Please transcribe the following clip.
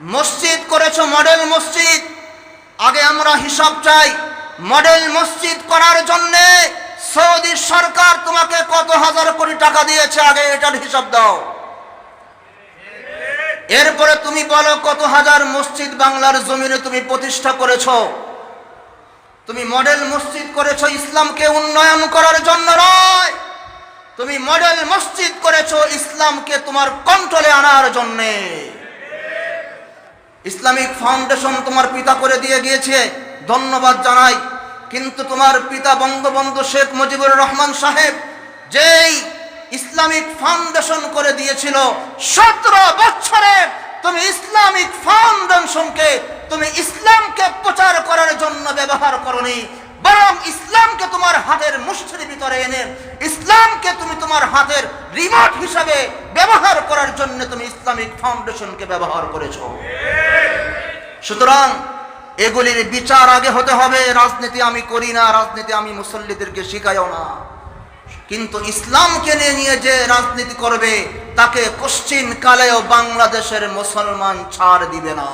মসজিদ করেছ, মডেল মসজিদ। আগে আমরা হিসাব চাই, মডেল মসজিদ করার জন্যে সৌদি সরকার তোমাকে কত হাজার কোটি টাকা দিয়েছে? আগে এটার হিসাব দাও। এরপরে তুমি বলো, কত হাজার মসজিদ বাংলার জমিনে তুমি প্রতিষ্ঠা করেছ? তুমি মডেল মসজিদ করেছ ইসলামকে উন্নয়ন করার জন্য নয়। তুমি মডেল মসজিদ করেছ ইসলামকে তোমার কন্ট্রোলে আনার জন্যে। ইসলামিক ফাউন্ডেশন তোমার পিতা করে দিয়ে গিয়েছে। ধন্যবাদ জানাই। কিন্তু তোমার পিতা বঙ্গবন্ধু শেখ মুজিবুর রহমান সাহেব যেই ইসলামিক ফাউন্ডেশন করে দিয়েছিল, সতেরো বছরে তুমি ইসলামিক ফাউন্ডেশনকে, তুমি ইসলামকে প্রচার করার জন্য ব্যবহার করনি। বরং ইসলামকে তোমার হাতের মুষ্টির ভিতরে এনে, ইসলামকে তুমি তোমার হাতের রিমোট হিসাবে ব্যবহার করার জন্য তুমি ইসলামিক ফাউন্ডেশনকে ব্যবহার করেছ। সুতরাং এগুলির বিচার আগে হতে হবে। রাজনীতি আমি করি না, রাজনীতি আমি মুসল্লিদেরকে শিখাইও না। কিন্তু ইসলামকে নিয়ে নিয়ে যে রাজনীতি করবে, তাকে পশ্চিম কালেও বাংলাদেশের মুসলমান ছাড় দিবে না।